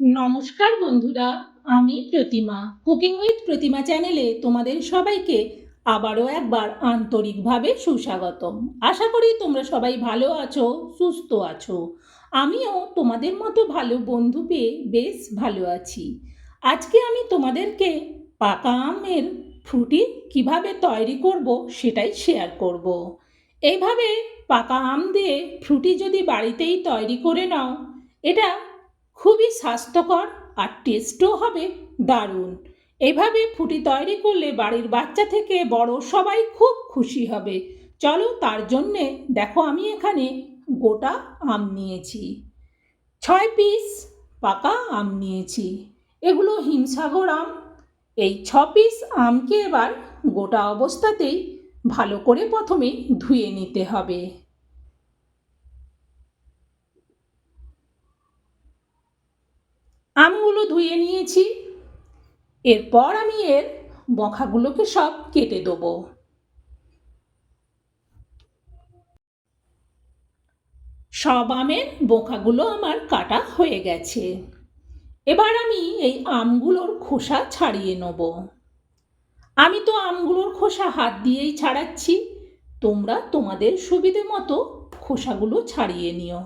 নমস্কার বন্ধুরা, আমি প্রতিমা। কুকিং উইথ প্রতিমা চ্যানেলে তোমাদের সবাইকে আবারও একবার আন্তরিকভাবে সুস্বাগতম। আশা করি তোমরা সবাই ভালো আছো, সুস্থ আছো। আমিও তোমাদের মতো ভালো বন্ধু পেয়ে বেশ ভালো আছি। আজকে আমি তোমাদেরকে পাকা আমের ফ্রুটি কীভাবে তৈরি করব সেটাই শেয়ার করব। এইভাবে পাকা আম দিয়ে ফ্রুটি যদি বাড়িতেই তৈরি করে নাও, এটা খুবই স্বাস্থ্যকর আর টেস্টও হবে দারুণ। এভাবে ফুটি তৈরি করলে বাড়ির বাচ্চা থেকে বড় সবাই খুব খুশি হবে। চলো তার জন্যে দেখো আমি এখানে গোটা আম নিয়েছি। ছয় পিস পাকা আম নিয়েছি। এগুলো হিমসাগর আম। এই ছ পিস আমকে এবার গোটা অবস্থাতেই ভালো করে প্রথমে ধুয়ে নিতে হবে। আমগুলো ধুয়ে নিয়েছি। এরপর আমি এর বখাগুলোকে সব কেটে দেবো। সব আমের বোকাগুলো আমার কাটা হয়ে গেছে। এবার আমি এই আমগুলোর খোসা ছাড়িয়ে নেব। আমি তো আমগুলোর খোসা হাত দিয়েই ছাড়াচ্ছি। তোমরা তোমাদের সুবিধে মতো খোসাগুলো ছাড়িয়ে নিও।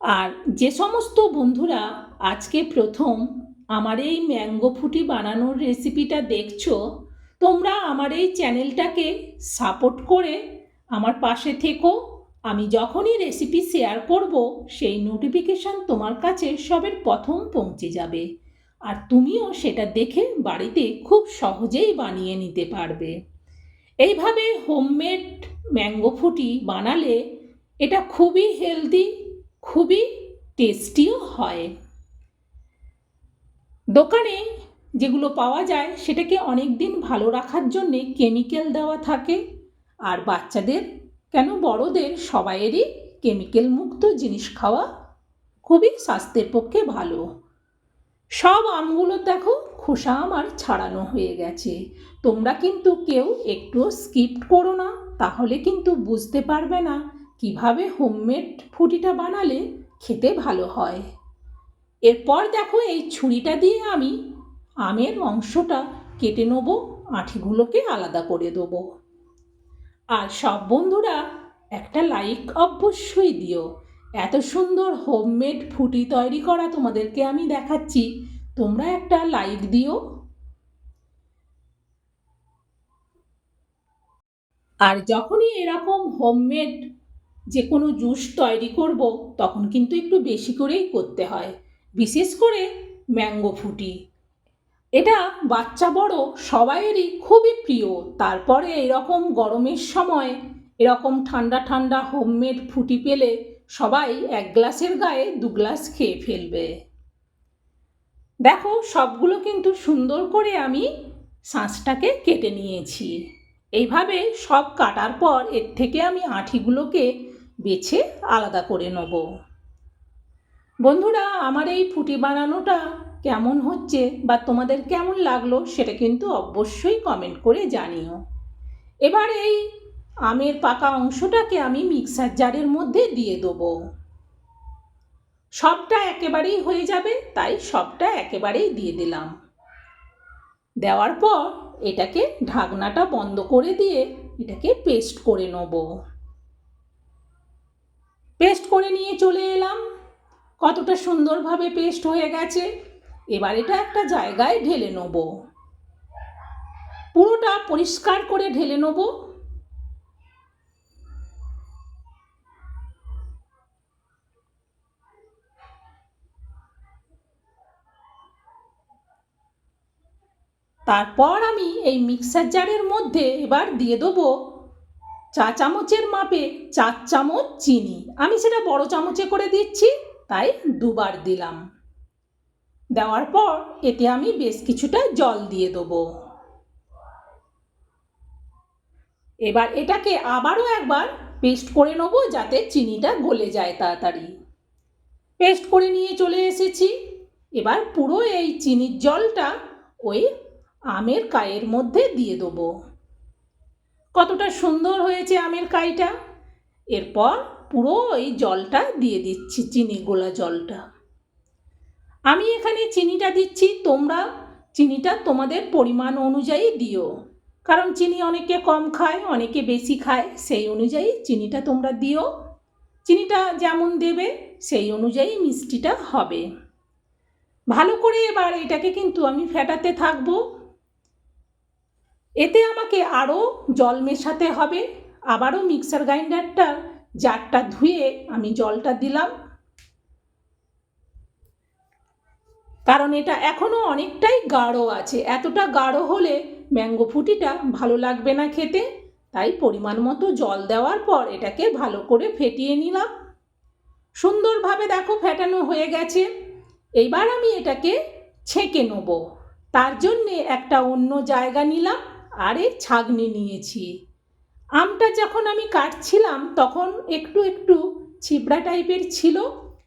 আর যে সমস্ত বন্ধুরা আজকে প্রথম আমার এই ম্যাঙ্গো ফুটি বানানোর রেসিপিটা দেখছ, তোমরা আমার এই চ্যানেলটাকে সাপোর্ট করে আমার পাশে থেকো। আমি যখনই রেসিপি শেয়ার করব, সেই নোটিফিকেশান তোমার কাছে সবের প্রথম পৌঁছে যাবে। আর তুমিও সেটা দেখে বাড়িতে খুব সহজেই বানিয়ে নিতে পারবে। এইভাবে হোমমেড ম্যাঙ্গো ফুটি বানালে এটা খুবই হেলদি খুবই টেস্টিও হয়। দোকানে যেগুলো পাওয়া যায়, সেটাকে অনেক দিন ভালো রাখার জন্যে কেমিক্যাল দেওয়া থাকে। আর বাচ্চাদের, কেন বড়দের, সবাইয়েরই কেমিক্যাল মুক্ত জিনিস খাওয়া খুবই স্বাস্থ্যের পক্ষে ভালো। সব আমগুলো দেখো খোসা আমার ছাড়ানো হয়ে গেছে। তোমরা কিন্তু কেউ একটুও স্কিপ করো না, তাহলে কিন্তু বুঝতে পারবে না কীভাবে হোমমেড ফুটিটা বানালে খেতে ভালো হয়। এরপর দেখো এই ছুরিটা দিয়ে আমি আমের অংশটা কেটে নেব, আঠিগুলোকে আলাদা করে দেবো। আর সব বন্ধুরা একটা লাইক অবশ্যই দিও। এত সুন্দর হোমমেড ফুটি তৈরি করা তোমাদেরকে আমি দেখাচ্ছি। তোমরা একটা লাইক দিও। আর যখনই এরকম হোমমেড যে কোনো জুস তৈরি করব, তখন কিন্তু একটু বেশি করেই করতে হয়, বিশেষ করে ম্যাঙ্গো ফুটি। এটা বাচ্চা বড় সবাইয়েরই খুবই প্রিয়। তারপরে এরকম গরমের সময় এরকম ঠান্ডা ঠান্ডা হোমমেড ফুটি পেলে সবাই এক গ্লাসের গায়ে দু গ্লাস খেয়ে ফেলবে। দেখো, সবগুলো কিন্তু সুন্দর করে আমি শাঁসটাকে কেটে নিয়েছি। এইভাবে সব কাটার পর এর থেকে আমি আঁঠিগুলোকে বেছে আলাদা করে নেব। বন্ধুরা, আমার এই ফুটি বানানোটা কেমন হচ্ছে বা তোমাদের কেমন লাগল সেটা কিন্তু অবশ্যই কমেন্ট করে জানিও। এবার এই আমের পাকা অংশটাকে আমি মিক্সার জারের মধ্যে দিয়ে দেবো। সবটা একেবারেই হয়ে যাবে, তাই সবটা একেবারেই দিয়ে দিলাম। দেওয়ার পর এটাকে ঢাকনাটা বন্ধ করে দিয়ে এটাকে পেস্ট করে নেব। পেস্ট করে নিয়ে চলে এলাম। কতটা সুন্দরভাবে পেস্ট হয়ে গেছে। এবার এটা একটা জায়গায় ঢেলে নেব। পুরোটা পরিষ্কার করে ঢেলে নেব। তারপর আমি এই মিক্সার জারের মধ্যে এবার দিয়ে দেবো চা চামচের মাপে চার চামচ চিনি। আমি সেটা বড় চামচে করে দিচ্ছি, তাই দুবার দিলাম। দেওয়ার পর এতে আমি বেশ কিছুটা জল দিয়ে দেবো। এবার এটাকে আবারও একবার পেস্ট করে নেব, যাতে চিনিটা গলে যায় তাড়াতাড়ি। পেস্ট করে নিয়ে চলে এসেছি। এবার পুরো এই চিনির জলটা ওই আমের কায়ের মধ্যে দিয়ে দেবো। কতটা সুন্দর হয়েছে আমের কাইটা। এরপর পুরো ওই জলটা দিয়ে দিচ্ছি, চিনি, গোলা জলটা। আমি এখানে চিনিটা দিচ্ছি, তোমরা চিনিটা তোমাদের পরিমাণ অনুযায়ী দিও। কারণ চিনি অনেকে কম খায়, অনেকে বেশি খায়, সেই অনুযায়ী চিনিটা তোমরা দিও। চিনিটা যেমন দেবে, সেই অনুযায়ী মিষ্টিটা হবে। ভালো করে এবার এটাকে কিন্তু আমি ফেটাতে থাকব। এতে আমাকে আরও জল মেশাতে হবে। আবারও মিক্সার গ্রাইন্ডারটা, জারটা ধুয়ে আমি জলটা দিলাম। কারণ এটা এখনও অনেকটাই গাঢ় আছে। এতটা গাঢ় হলে ম্যাঙ্গো ফুটিটা ভালো লাগবে না খেতে। তাই পরিমাণ মতো জল দেওয়ার পর এটাকে ভালো করে ফেটিয়ে নিলাম। সুন্দরভাবে দেখো ফেটানো হয়ে গেছে। এইবার আমি এটাকে ছেঁকে নেব। তার জন্যে একটা অন্য জায়গা নিলাম। আর ছাগনি নিয়েছি। আমটা যখন আমি কাটছিলাম, তখন একটু একটু ছিবড়া টাইপের ছিল,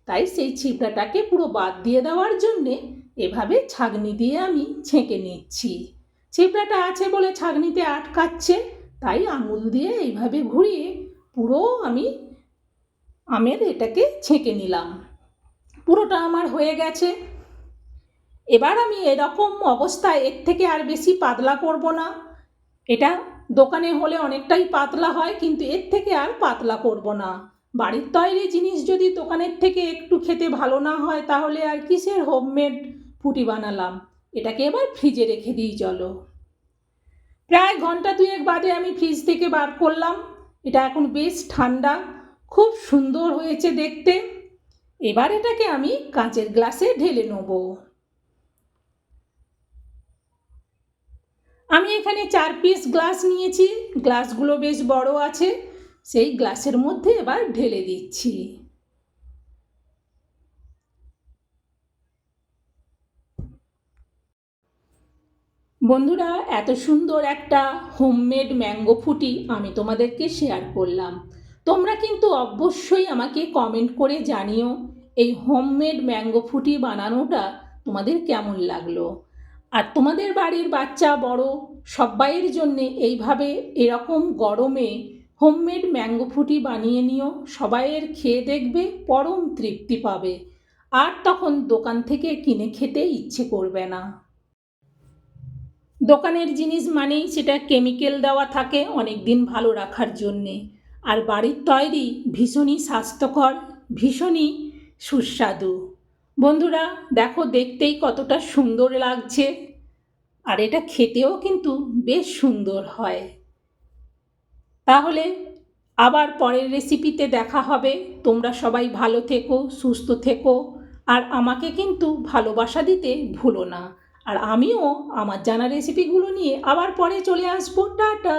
তাই সেই ছিবড়াটাকে পুরো বাদ দিয়ে দেওয়ার জন্যে এভাবে ছাগনি দিয়ে আমি ছেঁকে নিচ্ছি। ছিবড়াটা আছে বলে ছাগনিতে আটকাচ্ছে, তাই আঙুল দিয়ে এইভাবে ঘুরিয়ে পুরো আমি আমের এটাকে ছেঁকে নিলাম। পুরোটা আমার হয়ে গেছে। এবার আমি এরকম অবস্থায় এর থেকে আর বেশি পাতলা করব না। এটা দোকানে হলে অনেকটাই পাতলা হয়, কিন্তু এর থেকে আর পাতলা করব না। বাড়ির তৈরি জিনিস যদি দোকানের থেকে একটু খেতে ভালো না হয়, তাহলে আর কিসের হোমমেড ফুটি বানালাম? এটাকে এবার ফ্রিজে রেখে দিই, চলো। প্রায় ঘণ্টা দুয়েক বাদে আমি ফ্রিজ থেকে বার করলাম। এটা এখন বেশ ঠান্ডা, খুব সুন্দর হয়েছে দেখতে। এবার এটাকে আমি কাঁচের গ্লাসে ঢেলে নেব। আমি এখানে চার পিস গ্লাস নিয়েছি। গ্লাসগুলো বেশ বড় আছে। সেই গ্লাসের মধ্যে এবার ঢেলে দিচ্ছি। বন্ধুরা, এত সুন্দর একটা হোমমেড ম্যাঙ্গো ফুটি আমি তোমাদেরকে শেয়ার করলাম। তোমরা কিন্তু অবশ্যই আমাকে কমেন্ট করে জানিও এই হোমমেড ম্যাঙ্গো ফুটি বানানোটা তোমাদের কেমন লাগল। আর তোমাদের বাড়ির বাচ্চা বড় সবাইয়ের জন্যে এইভাবে এরকম গরমে হোমমেড ম্যাঙ্গো ফুটি বানিয়ে নিও, সবাইয়ের খেয়ে দেখবে পরম তৃপ্তি পাবে। আর তখন দোকান থেকে কিনে খেতে ইচ্ছে করবে না। দোকানের জিনিস মানেই সেটা কেমিক্যাল দেওয়া থাকে অনেক দিন ভালো রাখার জন্যে। আর বাড়ির তৈরি ভীষণই স্বাস্থ্যকর, ভীষণই সুস্বাদু। বন্ধুরা, দেখো দেখতেই কতটা সুন্দর লাগছে। আর এটা খেতেও কিন্তু বেশ সুন্দর হয়। তাহলে আবার পরের রেসিপিতে দেখা হবে। তোমরা সবাই ভালো থেকো, সুস্থ থেকো। আর আমাকে কিন্তু ভালোবাসা দিতে ভুলো না। আর আমিও আমার জানা রেসিপিগুলো নিয়ে আবার পরে চলে আসব। টাটা!